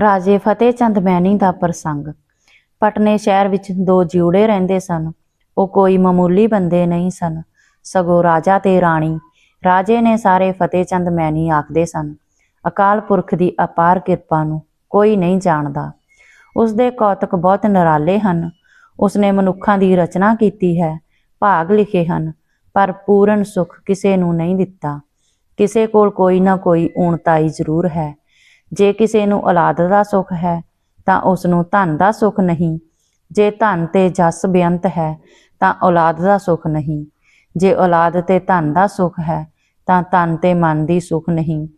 ਰਾਜੇ ਫਤਿਹ ਚੰਦ ਮੈਣੀ ਦਾ ਪ੍ਰਸੰਗ। ਪਟਨੇ ਸ਼ਹਿਰ ਵਿੱਚ ਦੋ ਜਿਉੜੇ ਰਹਿੰਦੇ ਸਨ। ਉਹ ਕੋਈ ਮਾਮੂਲੀ ਬੰਦੇ ਨਹੀਂ ਸਨ। ਸਗੋਂ ਰਾਜਾ ਤੇ ਰਾਣੀ, ਰਾਜੇ ਨੇ ਸਾਰੇ ਫਤਿਹ ਚੰਦ ਮੈਣੀ ਆਖਦੇ ਸਨ, ਅਕਾਲ ਪੁਰਖ ਦੀ ਅਪਾਰ ਕਿਰਪਾ ਨੂੰ ਕੋਈ ਨਹੀਂ ਜਾਣਦਾ। ਉਸ ਦੇ ਕੌਤਕ ਬਹੁਤ ਨਿਰਾਲੇ ਹਨ। ਉਸਨੇ ਮਨੁੱਖਾਂ ਦੀ ਰਚਨਾ ਕੀਤੀ ਹੈ, ਭਾਗ ਲਿਖੇ ਹਨ, ਪਰ ਪੂਰਨ ਸੁਖ ਕਿਸੇ ਨੂੰ ਨਹੀਂ ਦਿੱਤਾ। ਕਿਸੇ ਕੋਲ ਕੋਈ ਨਾ ਕੋਈ ਊਣਤਾਈ ਜ਼ਰੂਰ ਹੈ। ਜੇ ਕਿਸੇ ਨੂੰ ਔਲਾਦ ਦਾ ਸੁੱਖ ਹੈ, ਤਾਂ ਉਸ ਨੂੰ ਧਨ ਦਾ ਸੁੱਖ ਨਹੀਂ। ਜੇ ਧਨ ਤੇ ਜਸ ਬੇਅੰਤ ਹੈ, ਤਾਂ ਔਲਾਦ ਦਾ ਸੁੱਖ ਨਹੀਂ। ਜੇ ਔਲਾਦ ਤੇ ਧਨ ਦਾ ਸੁੱਖ ਹੈ, ਤਾਂ ਧਨ ਤੇ ਮਨ ਦੀ ਸੁਖ ਨਹੀਂ।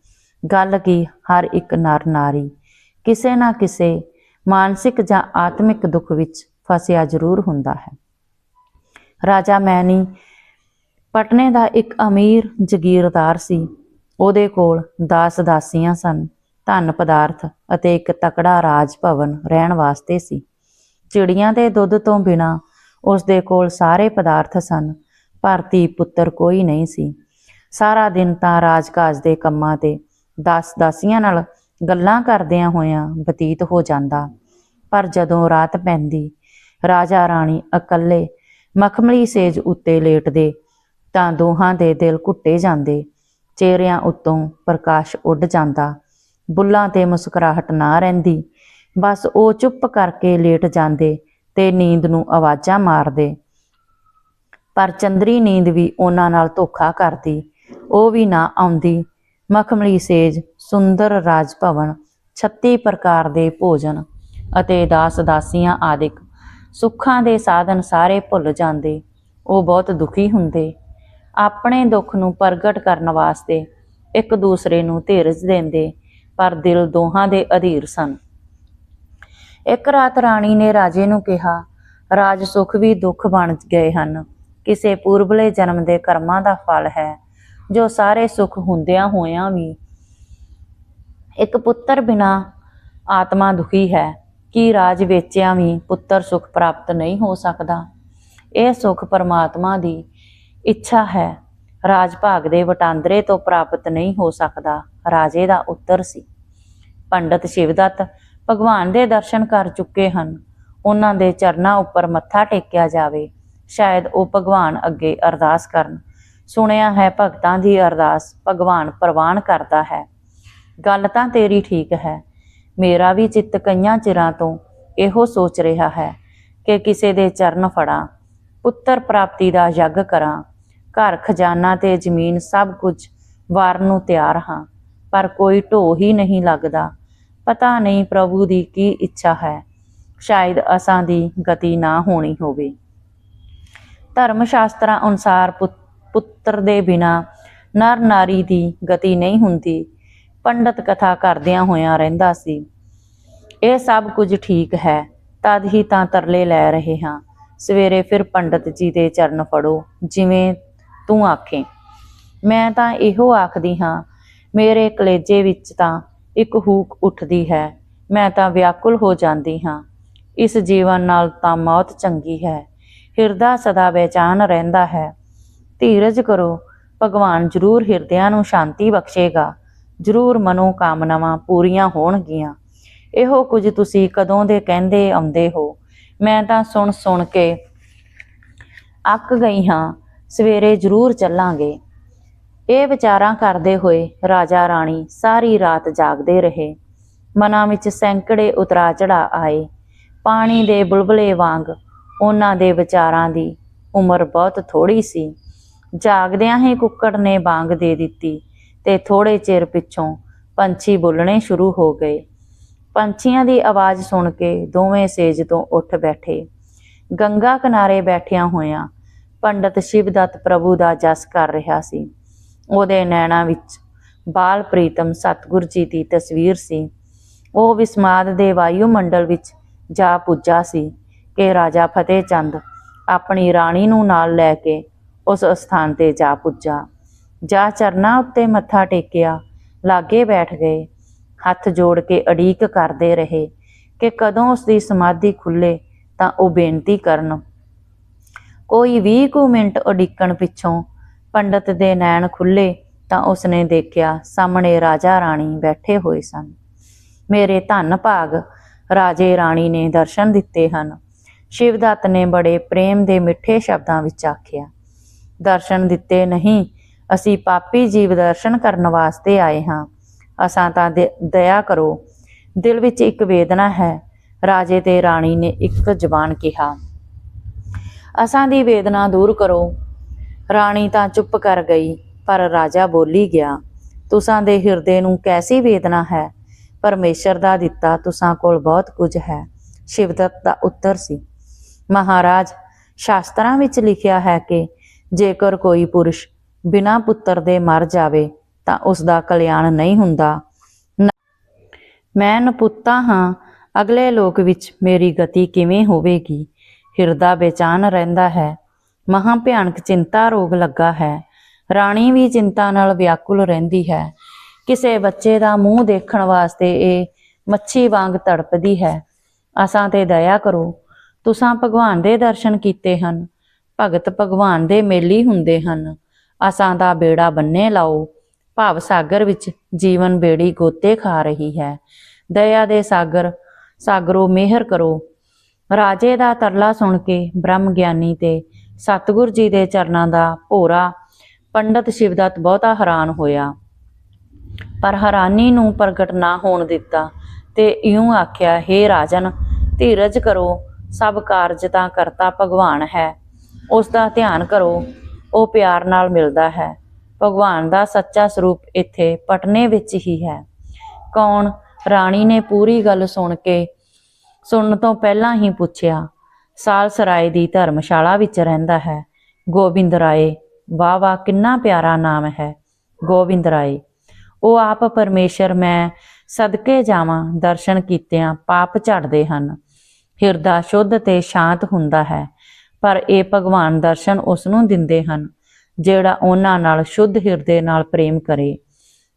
ਗੱਲ ਕੀ ਹਰ ਇੱਕ ਨਰ ਨਾਰੀ। ਕਿਸੇ ਨਾ ਕਿਸੇ ਮਾਨਸਿਕ ਜਾਂ ਆਤਮਿਕ ਦੁੱਖ ਵਿੱਚ ਫਸਿਆ ਜ਼ਰੂਰ ਹੁੰਦਾ ਹੈ। ਰਾਜਾ ਮੈਨੀ ਪਟਨੇ ਦਾ ਇੱਕ ਅਮੀਰ ਜ਼ਗੀਰਦਾਰ ਸੀ। ਉਹਦੇ ਕੋਲ ਦਾਸ ਦਾਸੀਆਂ ਸਨ। ਧਨ ਪਦਾਰਥ ਅਤੇ ਇੱਕ ਤਕੜਾ ਰਾਜ ਭਵਨ ਰਹਿਣ ਵਾਸਤੇ ਸੀ। ਚਿੜੀਆਂ ਦੇ ਦੁੱਧ ਤੋਂ ਬਿਨਾ ਉਸ ਦੇ ਕੋਲ ਸਾਰੇ ਪਦਾਰਥ ਸਨ, ਪਰ ਪੁੱਤਰ ਕੋਈ ਨਹੀਂ ਸੀ। ਸਾਰਾ ਦਿਨ ਤਾਂ ਰਾਜਕਾਜ ਦੇ ਕੰਮਾਂ ਤੇ ਦਾਸ ਦਾਸੀਆਂ ਨਾਲ ਗੱਲਾਂ ਕਰਦਿਆਂ ਹੋਇਆਂ ਬਤੀਤ ਹੋ ਜਾਂਦਾ। ਪਰ ਜਦੋਂ ਰਾਤ ਪੈਂਦੀ, ਰਾਜਾ ਰਾਣੀ ਇਕੱਲੇ ਮਖਮਲੀ ਸੇਜ ਉੱਤੇ ਲੇਟਦੇ ਤਾਂ ਦੋਹਾਂ ਦੇ ਦਿਲ ਘੁੱਟੇ ਜਾਂਦੇ, ਚਿਹਰਿਆਂ ਉੱਤੋਂ ਪ੍ਰਕਾਸ਼ ਉੱਡ ਜਾਂਦਾ। ਬੁੱਲਾਂ ਤੇ ਮੁਸਕਰਾਹਟ ਨਾ ਰਹਿੰਦੀ। ਬਸ ਉਹ ਚੁੱਪ ਕਰਕੇ ਲੇਟ ਜਾਂਦੇ ਤੇ ਨੀਂਦ ਨੂੰ ਆਵਾਜ਼ਾਂ ਮਾਰਦੇ। ਪਰ ਚੰਦਰੀ ਨੀਂਦ ਵੀ ਉਹਨਾਂ ਨਾਲ ਧੋਖਾ ਕਰਦੀ। ਉਹ ਵੀ ਨਾ ਆਉਂਦੀ। ਮਖਮਲੀ ਸੇਜ, ਸੁੰਦਰ ਰਾਜ ਭਵਨ 36 ਪ੍ਰਕਾਰ ਦੇ ਭੋਜਨ ਅਤੇ ਦਾਸ ਦਾਸੀਆਂ ਆਦਿਕ ਸੁੱਖਾਂ ਦੇ ਸਾਧਨ ਸਾਰੇ ਭੁੱਲ ਜਾਂਦੇ। ਉਹ ਬਹੁਤ ਦੁਖੀ ਹੁੰਦੇ। ਆਪਣੇ ਦੁੱਖ ਨੂੰ ਪ੍ਰਗਟ ਕਰਨ ਵਾਸਤੇ ਇੱਕ ਦੂਸਰੇ ਨੂੰ ਧੀਰਜ ਦਿੰਦੇ। ਪਰ ਦਿਲ ਦੋਹਾਂ ਦੇ ਅਧੀਰ ਸਨ। ਇੱਕ ਰਾਤ ਰਾਣੀ ਨੇ ਰਾਜੇ ਨੂੰ ਕਿਹਾ, ਰਾਜ ਸੁਖ ਵੀ ਦੁੱਖ ਬਣ ਗਏ ਹਨ। ਕਿਸੇ ਪੂਰਬਲੇ ਜਨਮ ਦੇ ਕਰਮਾਂ ਦਾ ਫਲ ਹੈ। ਜੋ ਸਾਰੇ ਸੁਖ ਹੁੰਦਿਆਂ ਹੋਇਆਂ ਵੀ ਇੱਕ ਪੁੱਤਰ ਬਿਨਾ ਆਤਮਾ ਦੁਖੀ ਹੈ, ਕਿ ਰਾਜ ਵੇਚਿਆਂ ਵੀ ਪੁੱਤਰ ਸੁਖ ਪ੍ਰਾਪਤ ਨਹੀਂ ਹੋ ਸਕਦਾ? ਇਹ ਸੁਖ ਪਰਮਾਤਮਾ ਦੀ ਇੱਛਾ ਹੈ। ਰਾਜ ਭਾਗ ਦੇ ਵਟਾਂਦਰੇ ਤੋਂ ਪ੍ਰਾਪਤ ਨਹੀਂ ਹੋ ਸਕਦਾ। ਰਾਜੇ ਦਾ ਉੱਤਰ ਸੀ। ਪੰਡਤ ਸ਼ਿਵਦੱਤ ਭਗਵਾਨ ਦੇ ਦਰਸ਼ਨ ਕਰ ਚੁੱਕੇ ਹਨ। ਉਹਨਾਂ ਦੇ ਚਰਨਾਂ ਉੱਪਰ ਮੱਥਾ ਟੇਕਿਆ ਜਾਵੇ। ਸ਼ਾਇਦ ਉਹ ਭਗਵਾਨ ਅੱਗੇ ਅਰਦਾਸ ਕਰਨ। ਸੁਣਿਆ ਹੈ ਭਗਤਾਂ ਦੀ ਅਰਦਾਸ, ਭਗਵਾਨ ਪ੍ਰਵਾਨ ਕਰਦਾ ਹੈ। ਗੱਲ ਤਾਂ ਤੇਰੀ ਠੀਕ ਹੈ। ਮੇਰਾ ਵੀ ਚਿੱਤ ਕਈਆਂ ਚਿਰਾਂ ਤੋਂ ਇਹੋ ਸੋਚ ਰਿਹਾ ਹੈ ਕਿ ਕਿਸੇ ਦੇ ਚਰਨ ਫੜਾਂ, ਪੁੱਤਰ ਪ੍ਰਾਪਤੀ ਦਾ ਯੱਗ ਕਰਾਂ, ਘਰ ਖਜ਼ਾਨਾ ਤੇ ਜ਼ਮੀਨ ਸਭ ਕੁਝ ਵਾਰਨ ਨੂੰ ਤਿਆਰ ਹਾਂ। ਪਰ ਕੋਈ ਢੋ ਹੀ ਨਹੀਂ ਲੱਗਦਾ। ਪਤਾ ਨਹੀਂ ਪ੍ਰਭੂ ਦੀ ਕੀ ਇੱਛਾ ਹੈ। ਸ਼ਾਇਦ ਅਸਾਂ ਦੀ ਗਤੀ ਨਾ ਹੋਣੀ ਹੋਵੇ। ਧਰਮ ਸ਼ਾਸਤਰਾਂ ਅਨੁਸਾਰ ਪੁੱਤਰ ਦੇ ਬਿਨਾ ਨਰ ਨਾਰੀ ਦੀ ਗਤੀ ਨਹੀਂ ਹੁੰਦੀ। ਪੰਡਤ ਕਥਾ ਕਰਦਿਆਂ ਹੋਇਆਂ ਰਹਿੰਦਾ ਸੀ। ਇਹ ਸਭ ਕੁਝ ਠੀਕ ਹੈ। ਤਦ ਹੀ ਤਾਂ ਤਰਲੇ ਲੈ ਰਹੇ ਹਾਂ। ਸਵੇਰੇ ਫਿਰ ਪੰਡਤ ਜੀ ਦੇ ਚਰਨ ਫੜੋ, ਜਿਵੇਂ ਤੂੰ ਆਖੇ। ਮੈਂ ਤਾਂ ਇਹੋ ਆਖਦੀ ਹਾਂ ਮੇਰੇ ਕਲੇਜੇ ਵਿੱਚ ਤਾਂ ਇੱਕ ਹੂਕ ਉੱਠਦੀ ਹੈ। ਮੈਂ ਤਾਂ ਵਿਆਕੁਲ ਹੋ ਜਾਂਦੀ ਹਾਂ। ਇਸ ਜੀਵਨ ਨਾਲ ਤਾਂ ਮੌਤ ਚੰਗੀ ਹੈ। ਹਿਰਦਾ ਸਦਾ ਬੇਚੈਨ ਰਹਿੰਦਾ ਹੈ। ਧੀਰਜ ਕਰੋ, ਭਗਵਾਨ ਜ਼ਰੂਰ ਹਿਰਦਿਆਂ ਨੂੰ ਸ਼ਾਂਤੀ ਬਖਸ਼ੇਗਾ। ਜ਼ਰੂਰ ਮਨੋ ਕਾਮਨਾਵਾਂ ਪੂਰੀਆਂ ਹੋਣਗੀਆਂ। ਇਹੋ ਕੁਝ ਤੁਸੀਂ ਕਦੋਂ ਦੇ ਕਹਿੰਦੇ ਆਉਂਦੇ ਹੋ? ਮੈਂ ਤਾਂ ਸੁਣ ਸੁਣ ਕੇ ਅੱਕ ਗਈ ਹਾਂ। ਸਵੇਰੇ ਜ਼ਰੂਰ ਚੱਲਾਂਗੇ। ਇਹ ਵਿਚਾਰਾਂ ਕਰਦੇ ਹੋਏ ਰਾਜਾ ਰਾਣੀ ਸਾਰੀ ਰਾਤ ਜਾਗਦੇ ਰਹੇ। ਮਨਾਂ ਵਿੱਚ ਸੈਂਕੜੇ ਉਤਰਾ ਚੜਾ ਆਏ। ਪਾਣੀ ਦੇ ਬੁਲਬੁਲੇ ਵਾਂਗ ਉਹਨਾਂ ਦੇ ਵਿਚਾਰਾਂ ਦੀ ਉਮਰ ਬਹੁਤ ਥੋੜੀ ਸੀ। ਜਾਗਦਿਆਂ ਹੀ ਕੁੱਕੜ ਨੇ ਬਾਂਗ ਦੇ ਦਿੱਤੀ ਤੇ ਥੋੜੇ ਚਿਰ ਪਿੱਛੋਂ ਪੰਛੀ ਬੋਲਣੇ ਸ਼ੁਰੂ ਹੋ ਗਏ। ਪੰਛੀਆਂ ਦੀ ਆਵਾਜ਼ ਸੁਣ ਕੇ ਦੋਵੇਂ ਸੇਜ ਤੋਂ ਉੱਠ ਬੈਠੇ। ਗੰਗਾ ਕਿਨਾਰੇ ਬੈਠਿਆਂ ਹੋਇਆਂ ਪੰਡਤ ਸ਼ਿਵਦੱਤ ਪ੍ਰਭੂ ਦਾ ਜਸ ਕਰ ਰਿਹਾ ਸੀ। ਉਹਦੇ ਨੈਣਾਂ ਵਿੱਚ ਬਾਲ ਪ੍ਰੀਤਮ ਸਤਗੁਰ ਜੀ ਦੀ ਤਸਵੀਰ ਸੀ। ਉਹ ਵਿਸਮਾਦ ਦੇ ਵਾਯੂਮੰਡਲ ਵਿੱਚ ਜਾ ਪੁੱਜਾ ਸੀ ਕਿ ਰਾਜਾ ਫਤਿਹ ਚੰਦ ਆਪਣੀ ਰਾਣੀ ਨੂੰ ਨਾਲ ਲੈ ਕੇ ਉਸ ਸਥਾਨ ਤੇ ਜਾ ਪੁੱਜਾ। ਜਾ ਚਰਨਾਂ ਉੱਤੇ ਮੱਥਾ ਟੇਕਿਆ, ਲਾਗੇ ਬੈਠ ਗਏ, ਹੱਥ ਜੋੜ ਕੇ ਅੜੀਕ ਕਰਦੇ ਰਹੇ ਕਿ ਕਦੋਂ ਉਸ ਦੀ ਸਮਾਧੀ ਖੁੱਲੇ ਤਾਂ ਉਹ ਬੇਨਤੀ ਕਰਨ। ਕੋਈ 20 ਕੁ ਮਿੰਟ ਉਡੀਕਣ ਪਿੱਛੋਂ ਪੰਡਤ ਦੇ ਨੈਣ ਖੁੱਲੇ ਤਾਂ ਉਸਨੇ ਦੇਖਿਆ ਸਾਹਮਣੇ ਰਾਜਾ ਰਾਣੀ ਬੈਠੇ ਹੋਏ ਸਨ। ਮੇਰੇ ਧੰਨ ਭਾਗ, ਰਾਜੇ ਰਾਣੀ ਨੇ ਦਰਸ਼ਨ ਦਿੱਤੇ ਹਨ। ਸ਼ਿਵਦੱਤ ਨੇ ਬੜੇ ਪ੍ਰੇਮ ਦੇ ਮਿੱਠੇ ਸ਼ਬਦਾਂ ਵਿੱਚ ਆਖਿਆ, ਦਰਸ਼ਨ ਦਿੱਤੇ ਨਹੀਂ, ਅਸੀਂ ਪਾਪੀ ਜੀਵ ਦਰਸ਼ਨ ਕਰਨ ਵਾਸਤੇ ਆਏ ਹਾਂ। ਅਸਾਂ ਤਾਂ ਦਇਆ ਕਰੋ। ਦਿਲ ਵਿੱਚ ਇੱਕ ਵੇਦਨਾ ਹੈ, ਰਾਜੇ ਤੇ ਰਾਣੀ ਨੇ ਇੱਕ ਜ਼ਬਾਨ ਕਿਹਾ, ਅਸਾਂ ਦੀ ਵੇਦਨਾ ਦੂਰ ਕਰੋ। ਰਾਣੀ ਤਾਂ ਚੁੱਪ ਕਰ ਗਈ, ਪਰ ਰਾਜਾ ਬੋਲੀ ਗਿਆ, ਤੁਸਾਂ ਦੇ ਹਿਰਦੇ ਨੂੰ ਕੈਸੀ ਵੇਦਨਾ ਹੈ? ਪਰਮੇਸ਼ਰ ਦਾ ਦਿੱਤਾ ਤੁਸਾਂ ਕੋਲ ਬਹੁਤ ਕੁਝ ਹੈ। ਸ਼ਿਵਦਤ ਦਾ ਉੱਤਰ ਸੀ। ਮਹਾਰਾਜ, ਸ਼ਾਸਤਰਾਂ ਵਿੱਚ ਲਿਖਿਆ ਹੈ ਕਿ ਜੇਕਰ ਕੋਈ ਪੁਰਸ਼ ਬਿਨਾਂ ਪੁੱਤਰ ਦੇ ਮਰ ਜਾਵੇ, ਤਾਂ ਉਸ ਦਾ ਕਲਿਆਣ ਨਹੀਂ ਹੁੰਦਾ। ਮੈਂ ਨਪੁੱਤਾ ਹਾਂ। ਅਗਲੇ ਲੋਕ ਵਿੱਚ ਮੇਰੀ ਗਤੀ ਕਿਵੇਂ ਹੋਵੇਗੀ? ਹਿਰਦਾ ਬੇਚੈਨ ਰਹਿੰਦਾ ਹੈ। ਮਹਾ ਭਿਆਨਕ ਚਿੰਤਾ ਰੋਗ ਲੱਗਾ ਹੈ। ਰਾਣੀ ਵੀ ਚਿੰਤਾ ਨਾਲ ਵਿਆਕੁਲ ਰਹਿੰਦੀ ਹੈ। ਕਿਸੇ ਬੱਚੇ ਦਾ ਮੂੰਹ ਦੇਖਣ ਵਾਸਤੇ ਇਹ ਮੱਛੀ ਵਾਂਗ ਤੜਪਦੀ ਹੈ। ਅਸਾਂ ਤੇ ਦਇਆ ਕਰੋ। ਤੁਸਾਂ ਭਗਵਾਨ ਦੇ ਦਰਸ਼ਨ ਕੀਤੇ ਹਨ। ਭਗਤ ਭਗਵਾਨ ਦੇ ਮੇਲੀ ਹੁੰਦੇ ਹਨ। ਅਸਾਂ ਦਾ ਬੇੜਾ ਬੰਨੇ ਲਾਓ। ਭਾਵ ਸਾਗਰ ਵਿੱਚ ਜੀਵਨ ਬੇੜੀ ਗੋਤੇ ਖਾ ਰਹੀ ਹੈ। ਦਇਆ ਦੇ ਸਾਗਰ, ਸਾਗਰੋ ਮਿਹਰ ਕਰੋ। ਰਾਜੇ ਦਾ ਤਰਲਾ ਸੁਣ ਕੇ ਬ੍ਰਹਮ ਗਿਆਨੀ ਤੇ ਸਤਿਗੁਰ ਜੀ ਦੇ ਚਰਨਾਂ ਦਾ ਭੋਰਾ, ਪੰਡਤ ਸ਼ਿਵਦੱਤ ਬਹੁਤਾ ਹੈਰਾਨ ਹੋਇਆ। ਪਰ ਹੈਰਾਨੀ ਨੂੰ ਪ੍ਰਗਟ ਨਾ ਹੋਣ ਦਿੱਤਾ ਤੇ ਇਉਂ ਆਖਿਆ हे ਰਾਜਨ, ਧੀਰਜ ਕਰੋ, ਸਭ ਕਾਰਜ ਤਾਂ ਕਰਤਾ ਭਗਵਾਨ ਹੈ। ਉਸ ਦਾ ਧਿਆਨ ਕਰੋ, ਉਹ ਪਿਆਰ ਨਾਲ ਮਿਲਦਾ ਹੈ। ਭਗਵਾਨ ਦਾ ਸੱਚਾ ਸਰੂਪ ਇੱਥੇ ਪਟਨੇ ਵਿੱਚ ਹੀ ਹੈ। ਕੌਣ ਰਾਣੀ ਨੇ ਪੂਰੀ ਗੱਲ ਸੁਣ ਕੇ, ਸੁਣਨ ਤੋਂ ਪਹਿਲਾਂ ਹੀ ਪੁੱਛਿਆ ਸਾਲਸਰਾਏ ਦੀ ਧਰਮਸ਼ਾਲਾ ਵਿੱਚ ਰਹਿੰਦਾ ਹੈ। ਗੋਬਿੰਦ ਰਾਏ, ਵਾਹ ਵਾਹ ਕਿੰਨਾ ਪਿਆਰਾ ਨਾਮ ਹੈ। ਗੋਬਿੰਦ ਰਾਏ, ਉਹ ਆਪ ਪਰਮੇਸ਼ਰ ਮੈਂ ਸਦਕੇ ਜਾਵਾਂ ਦਰਸ਼ਨ ਕੀਤਿਆਂ ਪਾਪ ਝੜਦੇ ਹਨ। ਹਿਰਦਾ ਸ਼ੁੱਧ ਤੇ ਸ਼ਾਂਤ ਹੁੰਦਾ ਹੈ, ਪਰ ਇਹ ਭਗਵਾਨ ਦਰਸ਼ਨ ਉਸ ਨੂੰ ਦਿੰਦੇ ਹਨ, ਜਿਹੜਾ ਉਹਨਾਂ ਨਾਲ ਸ਼ੁੱਧ ਹਿਰਦੇ ਨਾਲ ਪ੍ਰੇਮ ਕਰੇ।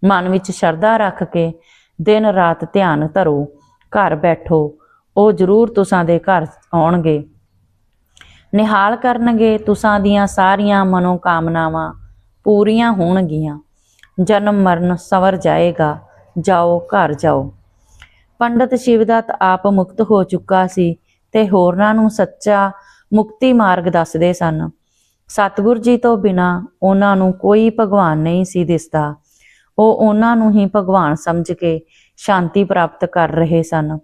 ਮਨ ਵਿੱਚ ਸ਼ਰਧਾ ਰੱਖ ਕੇ ਦਿਨ ਰਾਤ ਧਿਆਨ ਧਰੋ, ਘਰ ਬੈਠੋ ਉਹ ਜ਼ਰੂਰ ਤੁਸਾਂ ਦੇ ਘਰ ਆਉਣਗੇ। ਨਿਹਾਲ ਕਰਨਗੇ ਤੁਸਾਂ ਦੀਆਂ ਸਾਰੀਆਂ ਮਨੋ ਕਾਮਨਾਵਾਂ ਪੂਰੀਆਂ ਹੋਣਗੀਆਂ। ਜਨਮ ਮਰਨ ਸਵਰ ਜਾਏਗਾ, ਜਾਓ ਘਰ ਜਾਓ। ਪੰਡਤ ਸ਼ਿਵਦੱਤ ਆਪ ਮੁਕਤ ਹੋ ਚੁੱਕਾ ਸੀ ਤੇ ਹੋਰਨਾਂ ਨੂੰ ਸੱਚਾ ਮੁਕਤੀ ਮਾਰਗ ਦੱਸਦੇ ਸਨ। ਸਤਿਗੁਰ ਜੀ ਤੋਂ ਬਿਨਾ ਉਹਨਾਂ ਨੂੰ ਕੋਈ ਭਗਵਾਨ ਨਹੀਂ ਸੀ ਦਿਸਦਾ। ਉਹ ਉਹਨਾਂ ਨੂੰ ਹੀ ਭਗਵਾਨ ਸਮਝ ਕੇ ਸ਼ਾਂਤੀ ਪ੍ਰਾਪਤ ਕਰ ਰਹੇ ਸਨ।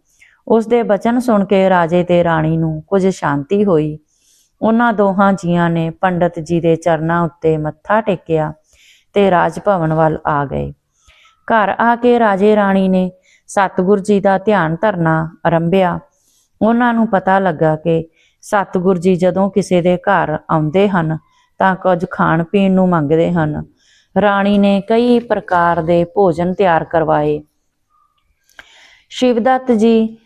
ਉਸ ਦੇ ਬਚਨ ਸੁਣ ਕੇ ਰਾਜੇ ਤੇ ਰਾਣੀ ਨੂੰ ਕੁਝ ਸ਼ਾਂਤੀ ਹੋਈ। ਉਹਨਾਂ ਦੋਹਾਂ ਜੀਆਂ ਨੇ ਪੰਡਤ ਜੀ ਦੇ ਚਰਨਾਂ ਉੱਤੇ ਮੱਥਾ ਟੇਕਿਆ ਤੇ ਰਾਜ ਭਵਨ ਵੱਲ ਆ ਗਏ। ਘਰ ਆ ਕੇ ਰਾਜੇ ਰਾਣੀ ਨੇ ਸਤਿਗੁਰ ਜੀ ਦਾ ਧਿਆਨ ਧਰਨਾ ਆਰੰਭਿਆ। ਉਹਨਾਂ ਨੂੰ ਪਤਾ ਲੱਗਾ ਕਿ ਸਤਿਗੁਰ ਜੀ ਜਦੋਂ ਕਿਸੇ ਦੇ ਘਰ ਆਉਂਦੇ ਹਨ ਤਾਂ ਕੁਝ ਖਾਣ ਪੀਣ ਨੂੰ ਮੰਗਦੇ ਹਨ। ਰਾਣੀ ਨੇ ਕਈ ਪ੍ਰਕਾਰ ਦੇ ਭੋਜਨ ਤਿਆਰ ਕਰਵਾਏ। ਸ਼ਿਵਦੱਤ ਜੀ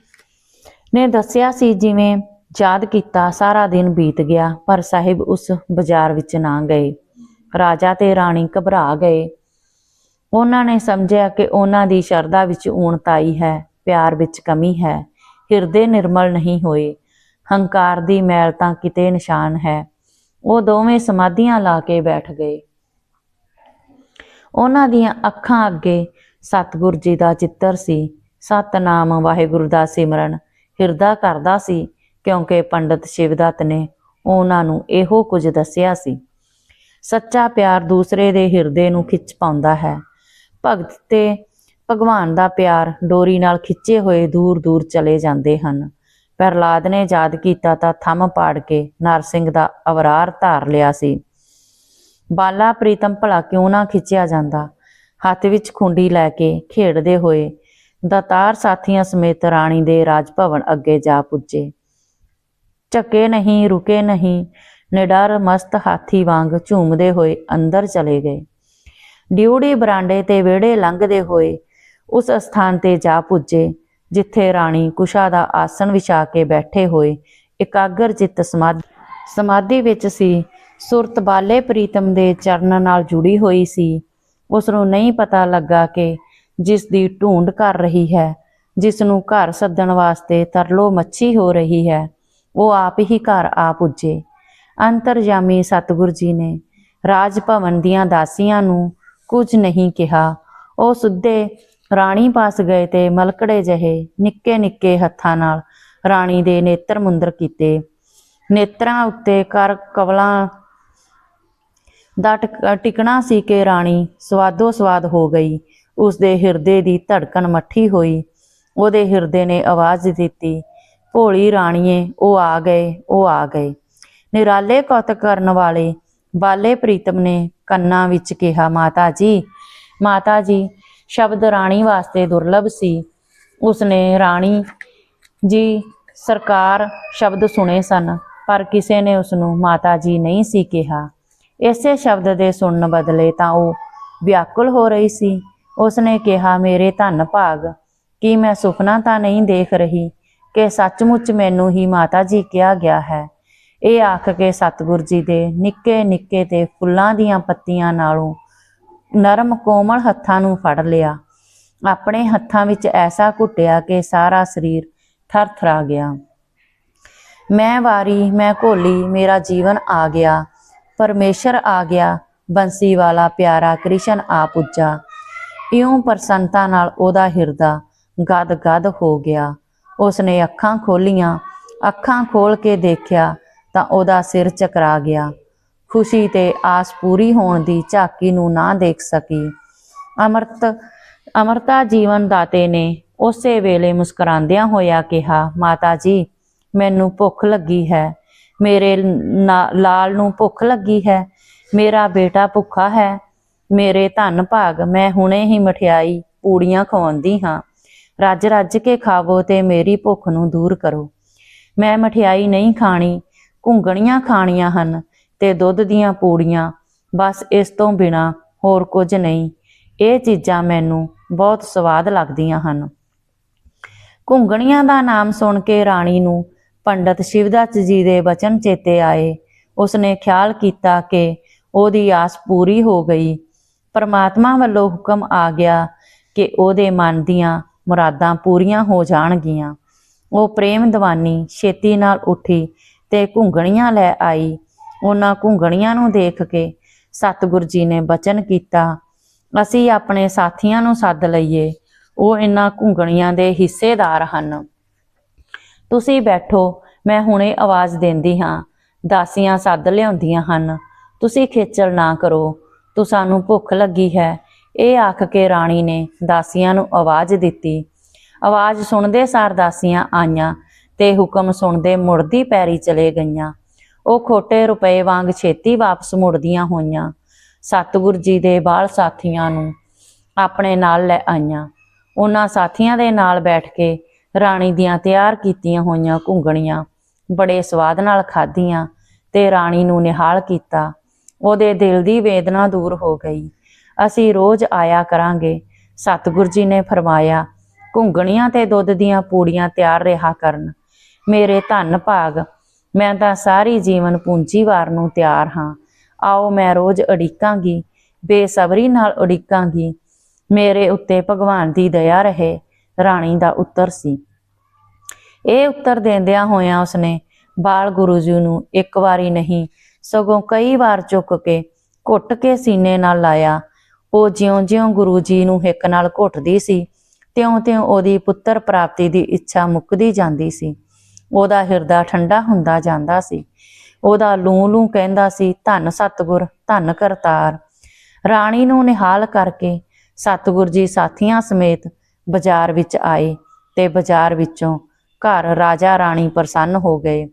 ਨੇ ਦੱਸਿਆ ਸੀ ਜਿਵੇਂ ਯਾਦ ਕੀਤਾ ਸਾਰਾ ਦਿਨ ਬੀਤ ਗਿਆ, ਪਰ ਸਾਹਿਬ ਉਸ ਬਾਜ਼ਾਰ ਵਿੱਚ ਨਾ ਗਏ। ਰਾਜਾ ਤੇ ਰਾਣੀ ਘਬਰਾ ਗਏ। ਉਹਨਾਂ ਨੇ ਸਮਝਿਆ ਕਿ ਉਹਨਾਂ ਦੀ ਸ਼ਰਧਾ ਵਿੱਚ ਊਣਤਾਈ ਹੈ, ਪਿਆਰ ਵਿੱਚ ਕਮੀ ਹੈ, ਹਿਰਦੇ ਨਿਰਮਲ ਨਹੀਂ ਹੋਏ। ਹੰਕਾਰ ਦੀ ਮੈਲ ਤਾਂ ਕਿਤੇ ਨਿਸ਼ਾਨ ਹੈ। ਉਹ ਦੋਵੇਂ ਸਮਾਧੀਆਂ ਲਾ ਕੇ ਬੈਠ ਗਏ। ਉਹਨਾਂ ਦੀਆਂ ਅੱਖਾਂ ਅੱਗੇ ਸਤਿਗੁਰ ਜੀ ਦਾ ਚਿੱਤਰ ਸੀ। ਸਤਨਾਮ ਵਾਹਿਗੁਰੂ ਦਾ ਸਿਮਰਨ। ਹਿਰਦਾ ਕਰਦਾ ਸੀ, ਕਿਉਂਕਿ ਪੰਡਤ ਸ਼ਿਵਦੱਤ ਨੇ ਉਹਨਾਂ ਨੂੰ ਇਹੋ ਕੁਝ ਦੱਸਿਆ ਸੀ। ਸੱਚਾ ਪਿਆਰ ਦੂਸਰੇ ਦੇ ਹਿਰਦੇ ਨੂੰ ਖਿੱਚ ਪਾਉਂਦਾ ਹੈ। ਭਗਤ ਤੇ ਭਗਵਾਨ ਦਾ ਪਿਆਰ ਡੋਰੀ ਨਾਲ ਖਿੱਚੇ ਹੋਏ ਦੂਰ ਦੂਰ ਚਲੇ ਜਾਂਦੇ ਹਨ। ਪ੍ਰਹਲਾਦ ਨੇ ਯਾਦ ਕੀਤਾ ਤਾਂ ਥੰਮ ਪਾੜ ਕੇ ਨਰਸਿੰਘ ਦਾ ਅਵਰਾਰ ਧਾਰ ਲਿਆ ਸੀ। ਬਾਲਾ ਪ੍ਰੀਤਮ ਭਲਾ ਕਿਉਂ ਨਾ ਖਿੱਚਿਆ ਜਾਂਦਾ? ਹੱਥ ਵਿੱਚ ਖੁੰਡੀ ਲੈ ਕੇ ਖੇਡਦੇ ਹੋਏ ਦਾਤਾਰ ਸਾਥੀਆਂ ਸਮੇਤ ਰਾਣੀ ਦੇ ਰਾਜ ਭਵਨ ਅੱਗੇ ਜਾ ਪੁੱਜੇ। ਝਕੇ ਨਹੀਂ, ਰੁਕੇ ਨਹੀਂ, ਨਿਡਰ ਮਸਤ ਹਾਥੀ ਵਾਂਗ ਝੂਮਦੇ ਹੋਏ ਅੰਦਰ ਚਲੇ ਗਏ। ਡਿਊੜੀ ਬਰਾਂਡੇ ਤੇ ਵਿਹੜੇ ਲੰਘਦੇ ਹੋਏ ਉਸ ਸਥਾਨ ਤੇ ਜਾ ਪੁੱਜੇ, ਜਿੱਥੇ ਰਾਣੀ ਕੁਸ਼ਾ ਦਾ ਆਸਣ ਵਿਛਾ ਕੇ ਬੈਠੇ ਹੋਏ ਇਕਾਗਰ ਚਿੱਤ ਸਮਾਧੀ ਸਮਾਧੀ ਵਿੱਚ ਸੀ। ਸੁਰਤ ਬਾਲੇ ਪ੍ਰੀਤਮ ਦੇ ਚਰਨ ਨਾਲ ਜੁੜੀ ਹੋਈ ਸੀ। ਉਸ ਨੂੰ ਨਹੀਂ ਪਤਾ ਲੱਗਾ ਕਿ ਜਿਸ ਦੀ ਢੂੰਡ ਕਰ ਰਹੀ ਹੈ ਜਿਸ ਨੂੰ ਘਰ ਸੱਦਣ ਵਾਸਤੇ ਤਰਲੋ ਮੱਛੀ ਹੋ ਰਹੀ ਹੈ, ਉਹ ਆਪ ਹੀ ਘਰ ਆ ਪੁੱਜੇ। ਅੰਤਰਜਾਮੀ ਸਤਿਗੁਰ ਜੀ ਨੇ ਰਾਜ ਭਵਨ ਦੀਆਂ ਦਾਸੀਆਂ ਨੂੰ ਕੁਝ ਨਹੀਂ ਕਿਹਾ। ਉਹ ਸੁੱਧੇ ਰਾਣੀ ਪਾਸ ਗਏ ਤੇ ਮਲਕੜੇ ਜਹੇ ਨਿੱਕੇ ਨਿੱਕੇ ਹੱਥਾਂ ਨਾਲ ਰਾਣੀ ਦੇ ਨੇਤਰ ਮੁੰਦਰ ਕੀਤੇ। ਨੇਤਰਾਂ ਉੱਤੇ ਕਰ ਕਵਲਾਂ ਦਾ ਟਿਕ- ਟਿਕਣਾ ਸੀ ਕਿ ਰਾਣੀ ਸਵਾਦੋ ਸਵਾਦ ਹੋ ਗਈ। ਉਸ ਦੇ ਹਿਰਦੇ ਦੀ ਧੜਕਣ ਮੱਠੀ ਹੋਈ। ਉਹਦੇ ਹਿਰਦੇ ਨੇ ਆਵਾਜ਼ ਦਿੱਤੀ, ਭੋਲੀ ਰਾਣੀਏ, ਉਹ ਆ ਗਏ, ਉਹ ਆ ਗਏ। ਨਿਰਾਲੇ ਕੌਤ ਕਰਨ ਵਾਲੇ ਬਾਲੇ ਪ੍ਰੀਤਮ ਨੇ ਕੰਨਾਂ ਵਿੱਚ ਕਿਹਾ, ਮਾਤਾ ਜੀ ਮਾਤਾ ਜੀ, ਸ਼ਬਦ ਰਾਣੀ ਵਾਸਤੇ ਦੁਰਲਭ ਸੀ। ਉਸਨੇ, ਰਾਣੀ ਜੀ, ਸਰਕਾਰ ਸ਼ਬਦ ਸੁਣੇ ਸਨ, ਪਰ ਕਿਸੇ ਨੇ ਉਸ ਨੂੰ ਮਾਤਾ ਜੀ ਨਹੀਂ ਸੀ ਕਿਹਾ। ਇਸੇ ਸ਼ਬਦ ਦੇ ਸੁਣਨ ਬਦਲੇ ਤਾਂ ਉਹ ਵਿਆਕੁਲ ਹੋ ਰਹੀ ਸੀ। ਉਸਨੇ ਕਿਹਾ, ਮੇਰੇ ਧੰਨ ਭਾਗ, ਕੀ ਮੈਂ ਸੁਪਨਾ ਤਾਂ ਨਹੀਂ ਦੇਖ ਰਹੀ ਕਿ ਸੱਚਮੁੱਚ ਮੈਨੂੰ ਹੀ ਮਾਤਾ ਜੀ ਕਿਹਾ ਗਿਆ ਹੈ? ਇਹ ਆਖ ਕੇ ਸਤਿਗੁਰ ਜੀ ਦੇ ਨਿੱਕੇ ਨਿੱਕੇ ਤੇ ਫੁੱਲਾਂ ਦੀਆਂ ਪੱਤੀਆਂ ਨਾਲੋਂ ਨਰਮ ਕੋਮਲ ਹੱਥਾਂ ਨੂੰ ਫੜ ਲਿਆ। ਆਪਣੇ ਹੱਥਾਂ ਵਿੱਚ ਐਸਾ ਘੁੱਟਿਆ ਕਿ ਸਾਰਾ ਸਰੀਰ ਥਰ-ਥਰਾ ਗਿਆ। ਮੈਂ ਵਾਰੀ, ਮੈਂ ਘੋਲੀ, ਮੇਰਾ ਜੀਵਨ ਆ ਗਿਆ। ਪਰਮੇਸ਼ਰ ਆ ਗਿਆ। ਬੰਸੀ ਵਾਲਾ ਪਿਆਰਾ ਕ੍ਰਿਸ਼ਨ ਆ ਪੁੱਜਾ। ਇਉਂ ਪ੍ਰਸੰਨਤਾ ਨਾਲ ਉਹਦਾ ਹਿਰਦਾ ਗਦ-ਗਦ ਹੋ ਗਿਆ। ਉਸਨੇ ਅੱਖਾਂ ਖੋਲੀਆਂ। ਅੱਖਾਂ ਖੋਲ ਕੇ ਦੇਖਿਆ ਤਾਂ ਉਹਦਾ ਸਿਰ ਚਕਰਾ ਗਿਆ। ਖੁਸ਼ੀ ਤੇ ਆਸ ਪੂਰੀ ਹੋਣ ਦੀ ਝਾਕੀ ਨੂੰ ਨਾ ਦੇਖ ਸਕੀ। ਅਮਰਤ, ਅਮਰਤਾ ਜੀਵਨ ਦਾਤੇ ਨੇ ਉਸੇ ਵੇਲੇ ਮੁਸਕਰਾਉਂਦਿਆਂ ਹੋਇਆ ਕਿਹਾ, ਮਾਤਾ ਜੀ, ਮੈਨੂੰ ਭੁੱਖ ਲੱਗੀ ਹੈ। ਮੇਰੇ ਨਾ- ਲਾਲ ਨੂੰ ਭੁੱਖ ਲੱਗੀ ਹੈ। ਮੇਰਾ ਬੇਟਾ ਭੁੱਖਾ ਹੈ। ਮੇਰੇ ਧੰਨ ਭਾਗ, ਮੈਂ ਹੁਣੇ ਹੀ ਮਠਿਆਈ, ਪੂੜੀਆਂ ਖਵਾਉਂਦੀ ਹਾਂ। ਰੱਜ ਰੱਜ ਕੇ ਖਾਵੋ ਤੇ ਮੇਰੀ ਭੁੱਖ ਨੂੰ ਦੂਰ ਕਰੋ। ਮੈਂ ਮਠਿਆਈ ਨਹੀਂ ਖਾਣੀ, ਘੁੰਗਣੀਆਂ ਖਾਣੀਆਂ ਹਨ ਤੇ ਦੁੱਧ ਦੀਆਂ ਪੂੜੀਆਂ, ਬਸ ਇਸ ਤੋਂ ਬਿਨਾ ਹੋਰ ਕੁਝ ਨਹੀਂ। ਇਹ ਚੀਜ਼ਾਂ ਮੈਨੂੰ ਬਹੁਤ ਸਵਾਦ ਲੱਗਦੀਆਂ ਹਨ। ਘੁੰਗਣੀਆਂ ਦਾ ਨਾਮ ਸੁਣ ਕੇ ਰਾਣੀ ਨੂੰ ਪੰਡਤ ਸ਼ਿਵਦਾਸ ਜੀ ਦੇ ਬਚਨ ਚੇਤੇ ਆਏ। ਉਸਨੇ ਖਿਆਲ ਕੀਤਾ ਕਿ ਉਹਦੀ ਆਸ ਪੂਰੀ ਹੋ ਗਈ ਪਰਮਾਤਮਾ ਵੱਲੋਂ ਹੁਕਮ ਆ ਗਿਆ ਕਿ ਉਹਦੇ ਮਨ ਦੀਆਂ ਮੁਰਾਦਾਂ ਪੂਰੀਆਂ ਹੋ ਜਾਣਗੀਆਂ। ਉਹ ਪ੍ਰੇਮ ਦੀਵਾਨੀ ਛੇਤੀ ਨਾਲ ਉੱਠੀ ਤੇ ਘੁੰਗਣੀਆਂ ਲੈ ਆਈ। ਉਹਨਾਂ ਘੁੰਗਣੀਆਂ ਨੂੰ ਦੇਖ ਕੇ ਸਤਿਗੁਰ ਜੀ ਨੇ ਬਚਨ ਕੀਤਾ, ਅਸੀਂ ਆਪਣੇ ਸਾਥੀਆਂ ਨੂੰ ਸੱਦ ਲਈਏ। ਉਹ ਇਹਨਾਂ ਘੁੰਗਣੀਆਂ ਦੇ ਹਿੱਸੇਦਾਰ ਹਨ। ਤੁਸੀਂ ਬੈਠੋ, ਮੈਂ ਹੁਣੇ ਆਵਾਜ਼ ਦਿੰਦੀ ਹਾਂ। ਦਾਸੀਆਂ ਸੱਦ ਲਿਆਉਂਦੀਆਂ ਹਨ। ਤੁਸੀਂ ਖੇਚਲ ਨਾ ਕਰੋ। ਤੂੰ ਸਾਨੂੰ ਭੁੱਖ ਲੱਗੀ ਹੈ। ਇਹ ਆਖ ਕੇ ਰਾਣੀ ਨੇ ਦਾਸੀਆਂ ਨੂੰ ਆਵਾਜ਼ ਦਿੱਤੀ। ਆਵਾਜ਼ ਸੁਣਦੇ ਸਾਰ ਦਾਸੀਆਂ ਆਈਆਂ ਤੇ ਹੁਕਮ ਸੁਣਦੇ ਮੁੜਦੀ ਪੈਰੀ ਚਲੇ ਗਈਆਂ। ਉਹ ਖੋਟੇ ਰੁਪਏ ਵਾਂਗ ਛੇਤੀ ਵਾਪਸ ਮੁੜਦੀਆਂ ਹੋਈਆਂ। ਸਤਿਗੁਰ ਜੀ ਦੇ ਬਾਲ ਸਾਥੀਆਂ ਨੂੰ ਆਪਣੇ ਨਾਲ ਲੈ ਆਈਆਂ। ਉਹਨਾਂ ਸਾਥੀਆਂ ਦੇ ਨਾਲ ਬੈਠ ਕੇ ਰਾਣੀ ਦੀਆਂ ਤਿਆਰ ਕੀਤੀਆਂ ਹੋਈਆਂ ਘੁੰਗਣੀਆਂ ਬੜੇ ਸਵਾਦ ਨਾਲ ਖਾਧੀਆਂ ਤੇ ਰਾਣੀ ਨੂੰ ਨਿਹਾਲ ਕੀਤਾ। ਉਹਦੇ ਦਿਲ ਦੀ ਵੇਦਨਾ ਦੂਰ ਹੋ ਗਈ। ਅਸੀਂ ਰੋਜ਼ ਆਇਆ ਕਰਾਂਗੇ। ਸਤਿਗੁਰ ਜੀ ਨੇ ਫਰਮਾਇਆ, ਘੁੰਗਣੀਆਂ ਤੇ ਦੁੱਧ ਦੀਆਂ ਪੂੜੀਆਂ ਤਿਆਰ ਰਿਹਾ ਕਰਨ। ਮੇਰੇ ਧੰਨ ਭਾਗ, ਮੈਂ ਤਾਂ ਸਾਰੀ ਜੀਵਨ ਪੂੰਜੀ ਵਾਰ ਨੂੰ ਤਿਆਰ ਹਾਂ। ਆਓ ਮੈਂ ਰੋਜ਼ ਅੜਿਕਾਂਗੀ ਬੇਸਬਰੀ ਨਾਲ ਉਡੀਕਾਂਗੀ। ਮੇਰੇ ਉੱਤੇ ਭਗਵਾਨ ਦੀ ਦਇਆ ਰਹੇ, ਰਾਣੀ ਦਾ ਉੱਤਰ ਸੀ। ਇਹ ਉੱਤਰ ਦਿੰਦਿਆਂ ਹੋਇਆਂ ਉਸਨੇ ਬਾਲ ਗੁਰੂ ਜੀ ਨੂੰ ਇੱਕ ਵਾਰੀ ਨਹੀਂ ਸਗੋਂ ਕਈ ਵਾਰ ਚੁੱਕ ਕੇ ਘੁੱਟ ਕੇ ਸੀਨੇ ਨਾਲ ਲਾਇਆ। ਉਹ ਜਿਉਂ-ਜਿਉਂ ਗੁਰੂ ਜੀ ਨੂੰ ਹਿੱਕ ਨਾਲ ਘੁੱਟਦੀ ਸੀ, ਤਿਉਂ-ਤਿਉਂ ਉਹਦੀ ਪੁੱਤਰ ਪ੍ਰਾਪਤੀ ਦੀ ਇੱਛਾ ਮੁੱਕਦੀ ਜਾਂਦੀ ਸੀ। ਉਹਦਾ ਹਿਰਦਾ ਠੰਡਾ ਹੁੰਦਾ ਜਾਂਦਾ ਸੀ। ਉਹਦਾ ਲੂੰ-ਲੂੰ ਕਹਿੰਦਾ ਸੀ, ਧੰਨ ਸਤਿਗੁਰ, ਧੰਨ ਕਰਤਾਰ। ਰਾਣੀ ਨੂੰ ਨਿਹਾਲ ਕਰਕੇ ਸਤਿਗੁਰ ਜੀ ਸਾਥੀਆਂ ਸਮੇਤ ਬਾਜ਼ਾਰ ਵਿੱਚ ਆਏ ਤੇ ਬਾਜ਼ਾਰ ਵਿੱਚੋਂ ਘਰ ਰਾਜਾ ਰਾਣੀ ਪ੍ਰਸੰਨ ਹੋ ਗਏ।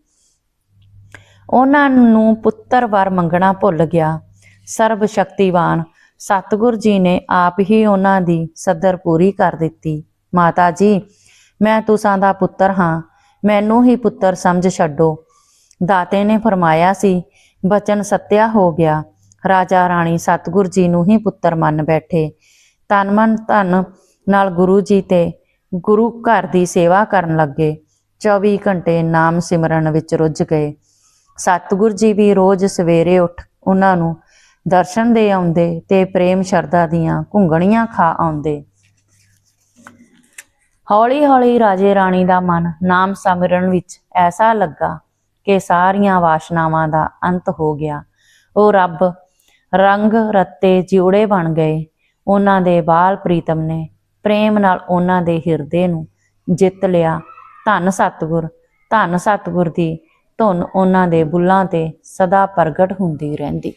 ਉਹਨਾਂ ਨੂੰ ਪੁੱਤਰ ਵਰ ਮੰਗਣਾ ਭੁੱਲ ਗਿਆ। ਸਰਬ ਸ਼ਕਤੀਵਾਨ ਸਤਿਗੁਰ ਜੀ ਨੇ ਆਪ ਹੀ ਉਹਨਾਂ ਦੀ ਸਦਰ ਪੂਰੀ ਕਰ ਦਿੱਤੀ। ਮਾਤਾ ਜੀ, ਮੈਂ ਤੁਸਾਂ ਦਾ ਪੁੱਤਰ ਹਾਂ। ਮੈਨੂੰ ਹੀ ਪੁੱਤਰ ਸਮਝ ਛੱਡੋ। ਦਾਤੇ ਨੇ ਫਰਮਾਇਆ ਸੀ, ਬਚਨ ਸੱਤਿਆ ਹੋ ਗਿਆ। ਰਾਜਾ ਰਾਣੀ ਸਤਿਗੁਰ ਜੀ ਨੂੰ ਹੀ ਪੁੱਤਰ ਮੰਨ ਬੈਠੇ। ਤਨ ਮਨ ਧਨ ਨਾਲ ਗੁਰੂ ਜੀ ਤੇ ਗੁਰੂ ਘਰ ਦੀ ਸੇਵਾ ਕਰਨ ਲੱਗੇ। 24 ਘੰਟੇ ਨਾਮ ਸਿਮਰਨ ਵਿੱਚ ਰੁੱਝ ਗਏ। ਸਤਿਗੁਰ ਜੀ ਵੀ ਰੋਜ਼ ਸਵੇਰੇ ਉੱਠ ਉਹਨਾਂ ਨੂੰ ਦਰਸ਼ਨ ਦੇ ਆਉਂਦੇ ਤੇ ਪ੍ਰੇਮ ਸ਼ਰਧਾ ਦੀਆਂ ਘੁੰਗਣੀਆਂ ਖਾ ਆਉਂਦੇ। ਹੌਲੀ ਹੌਲੀ ਰਾਜੇ ਰਾਣੀ ਦਾ ਮਨ ਨਾਮ ਸਿਮਰਨ ਵਿੱਚ ਐਸਾ ਲੱਗਾ ਕਿ ਸਾਰੀਆਂ ਵਾਸ਼ਨਾਵਾਂ ਦਾ ਅੰਤ ਹੋ ਗਿਆ। ਉਹ ਰੱਬ ਰੰਗ ਰੱਤੇ ਜਿਉੜੇ ਬਣ ਗਏ। ਉਹਨਾਂ ਦੇ ਬਾਲ ਪ੍ਰੀਤਮ ਨੇ ਪ੍ਰੇਮ ਨਾਲ ਉਹਨਾਂ ਦੇ ਹਿਰਦੇ ਨੂੰ ਜਿੱਤ ਲਿਆ। ਧੰਨ ਸਤਿਗੁਰ ਧੰਨ ਸਤਿਗੁਰ ਦੀ ਧੁਨ ਉਹਨਾਂ ਦੇ ਬੁੱਲਾਂ ਤੇ ਸਦਾ ਪ੍ਰਗਟ ਹੁੰਦੀ ਰਹਿੰਦੀ।